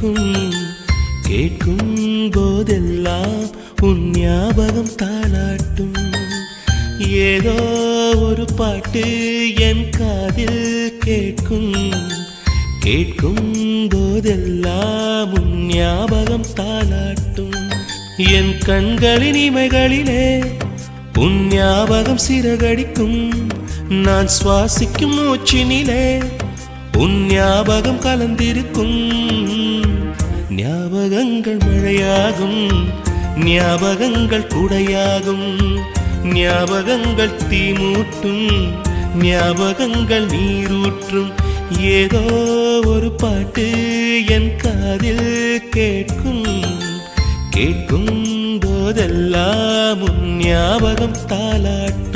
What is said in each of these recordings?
கேட்கும் கேட்கும் போதெல்லாம் உன் ஞாபகம் தாளாட்டும். ஏதோ ஒரு பாட்டு என் காதில் கேட்கும் கேட்கும் போதெல்லாம் உன் ஞாபகம் தாளாட்டும். என் கண்களின் இமைகளிலே உன் ஞாபகம் சிறகடிக்கும். நான் சுவாசிக்கும் மூச்சினிலே உன் ஞாபகம் கலந்திருக்கும். ஞாபகங்கள் மழையாகும். ஞாபகங்கள் குடையாகும். ஞாபகங்கள் தீமூட்டும். ஞாபகங்கள் நீரூற்றும். ஏதோ ஒரு பாட்டு என் காதில் கேட்கும். கேட்கும் போதெல்லாம் உன் ஞாபகம் தாளாட்டும்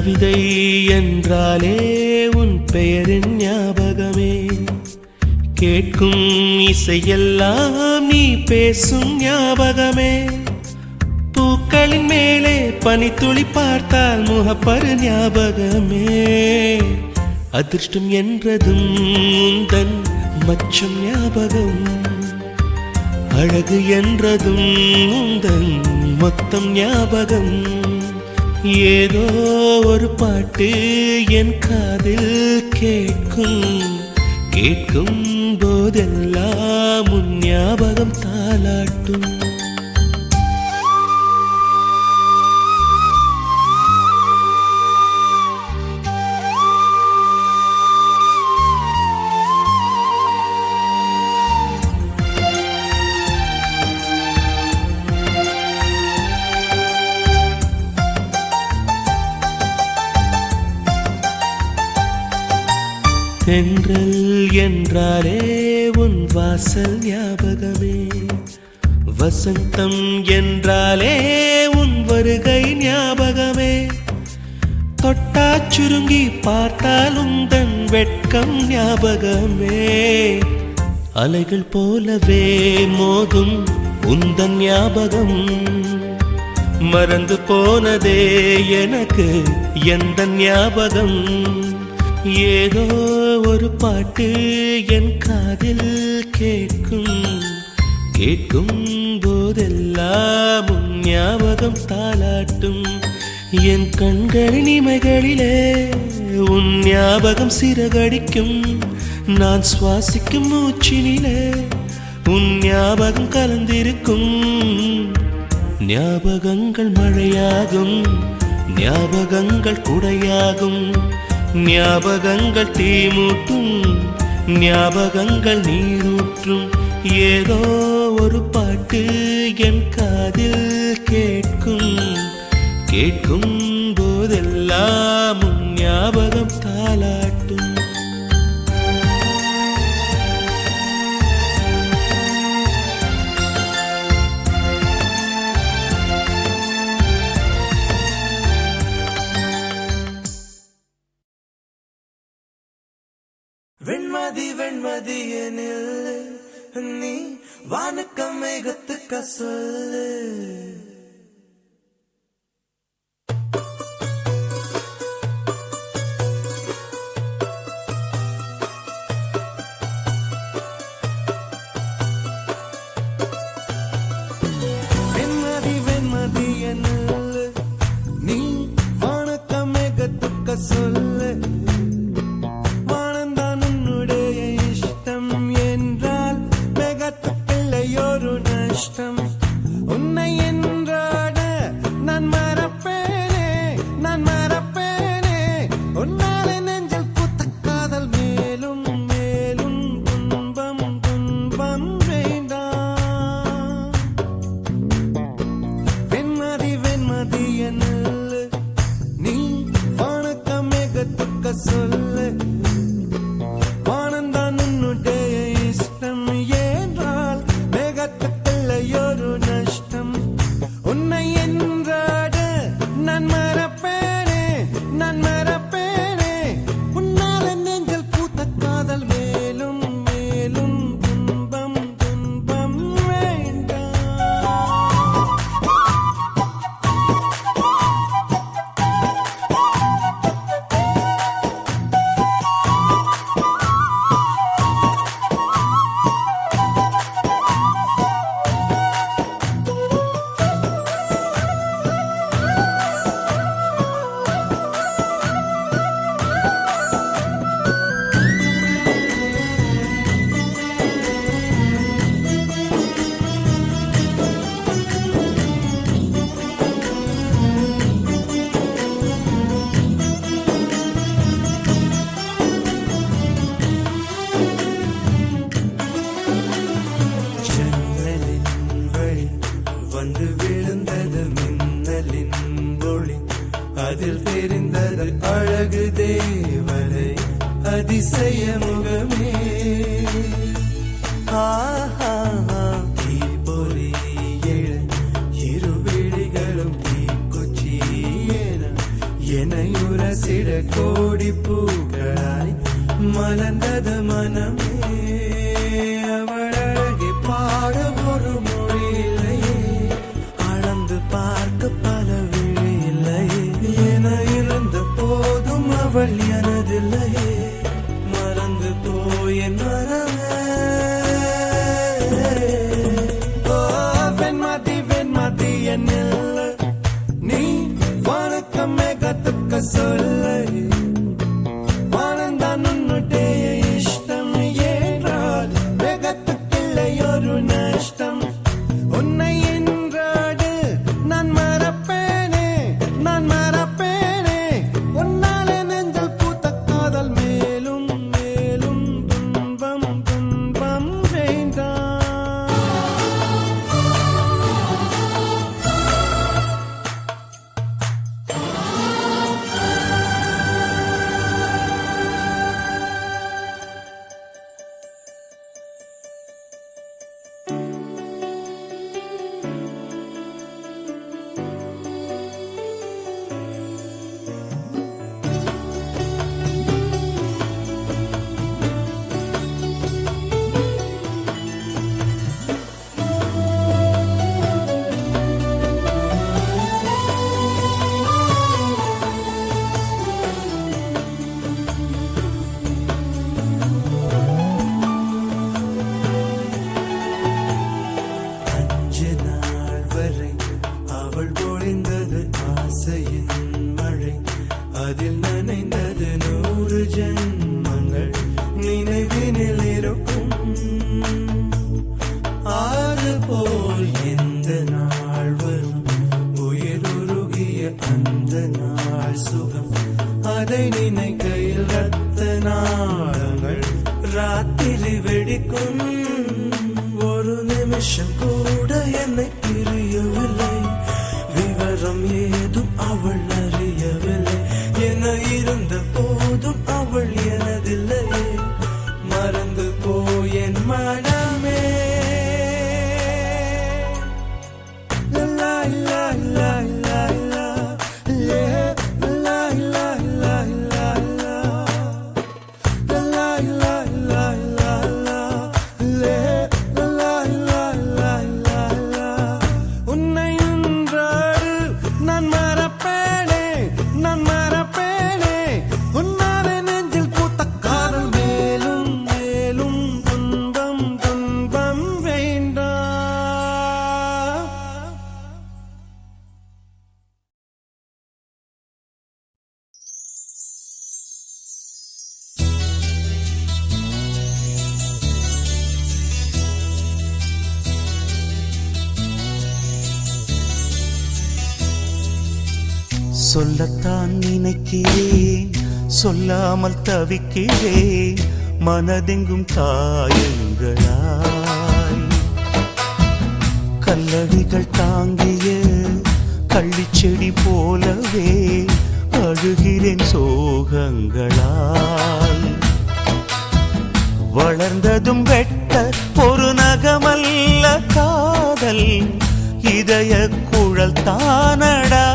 கவிதை என்றாலே உன் பெயரின் ஞாபகமே. கேட்கும் இசையெல்லாம் நீ பேசும் ஞாபகமே. பூக்களின் மேலே பனித்துளி பார்த்தால் முகப்பரு ஞாபகமே. அதிர்ஷ்டம் என்றதும் தன் மச்சம் ஞாபகம். அழகு என்றதும் தன் மொத்தம் ஞாபகம். ஏதோ ஒரு பாட்டு என் காதில் கேட்கும். கேட்கும் போதெல்லாம் உன் ஞாபகம் தாளாட்டும். தென்றல் என்றாலே உன் வாசல் ஞாபகமே. வசந்தம் என்றாலே உன் வருகை ஞாபகமே. தொட்டா சுருங்கி பார்த்தாலும் தன் வெட்கம் ஞாபகமே. அலைகள் போலவே மோதும் உந்தன் ஞாபகம். மறந்து போனதே எனக்கு எந்த ஞாபகம்? ஏதோ ஒரு பாட்டு என் காதில் கேட்கும். கேட்கும் போதெல்லாம் ஞாபகம் தாளாட்டும். என் கண்கள் இமைகளிலே உன் ஞாபகம் சிறகடிக்கும். நான் சுவாசிக்கும் மூச்சினிலே உன் ஞாபகம் கலந்திருக்கும். ஞாபகங்கள் மழையாகும் ஞாபகங்கள் குடையாகும். ஞாபகங்கள் தீமூட்டும் ஞாபகங்கள் நீரூற்றும். ஏதோ ஒரு பாட்டு என் காதில் கேட்கும். கேட்கும் போதெல்லாம் ஞாபகம் தாளாட்டும் நில்லு. நீ வானுக்க மேகத்துக்க சொல்லு darling. வந்து விழுந்தது மின்னலின் ஒளி. அதில் தெரிந்தது அழகு தேவதை அதிசய முகமே ஆஹா தீப்பொறி எழு இரு விழிகளும் தீக்குச்சி என எனையுரசிட கோடி பூக்களாய் மலர்ந்தது மனமே. சுகம். அதை நினைக்கையில் ரத்த நாடங்கள் ராத்திரி வெடிக்கும். ஒரு நிமிஷம் கூட என்னை பிரியவில்லை. விவரம் ஏதும் அவள் அறியவில்லை. என இருந்த போதும் அவள் சொல்லத்தான் நினைக்கிறேன் சொல்லாமல் தவிக்கிறேன் மனதெங்கும் காயங்களாய் கல்லடிகள் தாங்கிய கள்ளிச்செடி போலவே அழுகிறேன் சோகங்களாய். வளர்ந்ததும் வெட்ட ஒரு நகமல்ல காதல் இதய குழல் தானடா.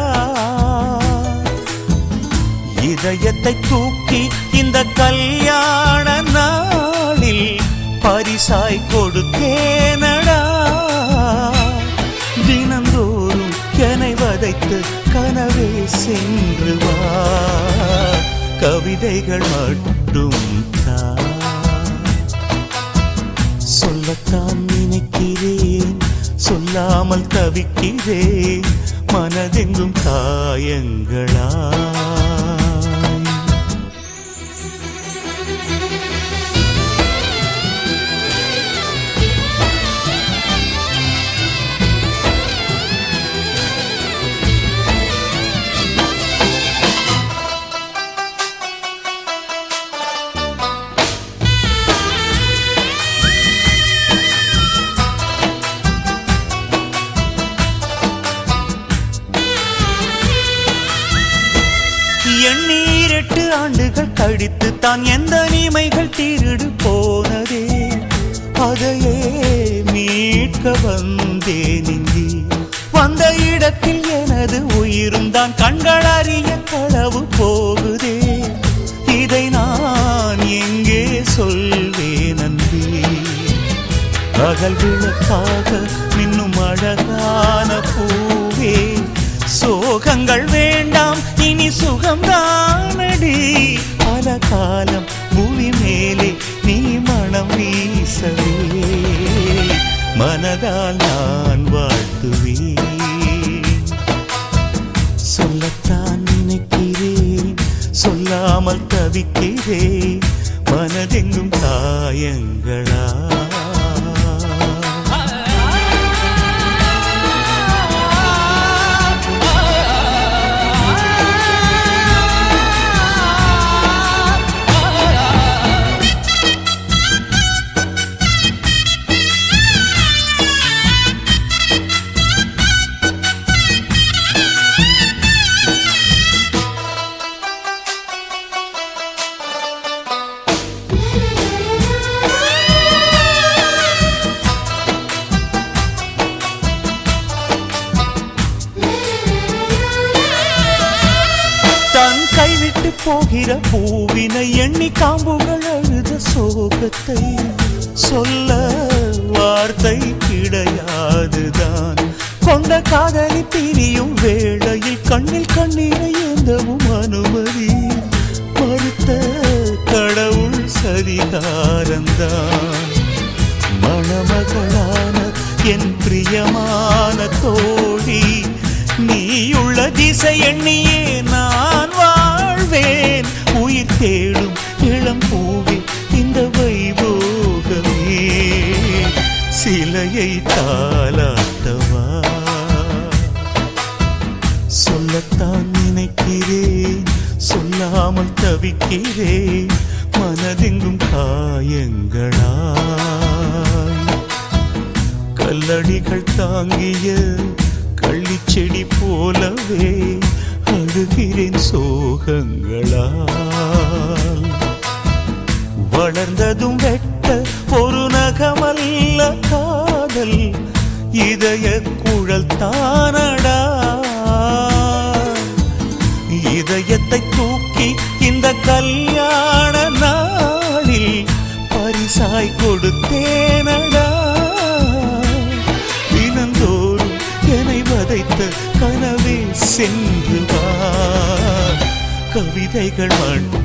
இதயத்தை தூக்கி இந்த கல்யாண நாளில் பரிசாய் கொடுத்தேனடா. தினந்தோறும் என்னை வதைத்து கனவே சென்று வா. கவிதைகள் மட்டும் தான் சொல்லத்தான் நினைக்கிறேன் சொல்லாமல் தவிக்கிறேன் மனதெங்கும் காயங்களா. ஆண்டுகள் தான் எந்த நீமைகள் தீரிடு போனதே. அதையே மீட்க வந்தேன் இங்கே வந்த இடத்தில் எனது உயிரும் தான் கண்கள் அறிய களவு போகுதே. இதை நான் எங்கே சொல்வேன் நன்றி பகல் விளக்காக மின்னும் அழகான பூவே. சோகங்கள் வே இனி சுகம்தானடி பல காலம் புவி மேலே நீ மனம் வீசவே. மனதால் நான் வாழ்த்துவே சொல்லத்தான் நினைக்கிறேன் சொல்லாமல் தவிக்கிறேன். மனதெங்கும் காயங்களா வாடி போகிற பூவினை எண்ணி காம்புகள் அழுத சோகத்தை சொல்ல வார்த்தை கிடையாதுதான். கொண்ட காதலி பிரியும் வேளையில் கண்ணில் கண்ணீரை ஏந்தவும் அனுமதி மறுத்த கடவுள் சரிகாரந்தான் மணமகளான என் பிரியமான தோழி நீயுள்ள திசை எண்ணியே சிலையை தாளாட்டவா சொல்லத்தான் நினைக்கிறேன் சொல்லாமல் தவிக்கிறேன் மனதெங்கும் காயங்களா? கல்லடிகள் தாங்கிய கள்ளி செடி போலவே அழுகிறேன் சோகங்களா வளர்ந்ததும் வெட்ட ஒரு நகமல்ல காதல். இதய குழல் தானடா. இதயத்தை தூக்கி இந்த கல்யாண நாளில் பரிசாய் கொடுத்தேனடா. தினந்தோறும் என்னை வதைத்த கனவே சென்று வா. கவிதைகள் மட்டும்